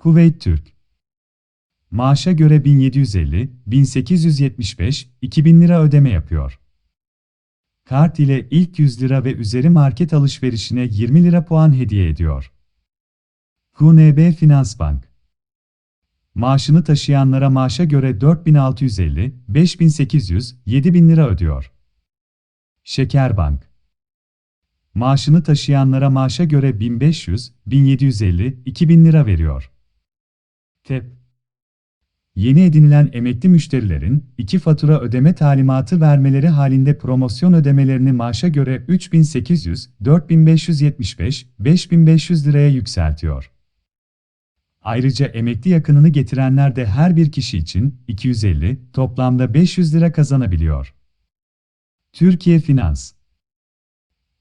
Kuveyt Türk. Maaşa göre 1750, 1875, 2000 lira ödeme yapıyor. Kart ile ilk 100 lira ve üzeri market alışverişine 20 lira puan hediye ediyor. QNB Finans Bank Maaşını taşıyanlara maaşa göre 4650, 5800, 7000 lira ödüyor. Şekerbank Maaşını taşıyanlara maaşa göre 1500, 1750, 2000 lira veriyor. TEP Yeni edinilen emekli müşterilerin iki fatura ödeme talimatı vermeleri halinde promosyon ödemelerini maaşa göre 3800, 4575, 5500 liraya yükseltiyor. Ayrıca emekli yakınını getirenler de her bir kişi için 250, toplamda 500 lira kazanabiliyor. Türkiye Finans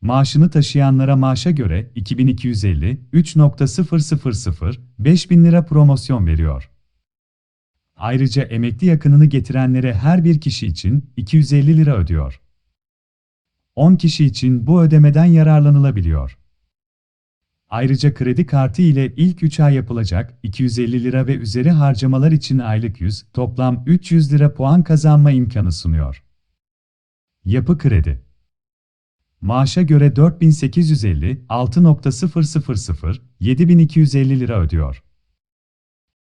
Maaşını taşıyanlara maaşa göre 2250, 3.000, 5000 lira promosyon veriyor. Ayrıca emekli yakınını getirenlere her bir kişi için 250 lira ödüyor. 10 kişi için bu ödemeden yararlanılabiliyor. Ayrıca kredi kartı ile ilk 3 ay yapılacak 250 lira ve üzeri harcamalar için aylık 100, toplam 300 lira puan kazanma imkanı sunuyor. Yapı Kredi Maaşa göre 4850, 6.000, 7250 lira ödüyor.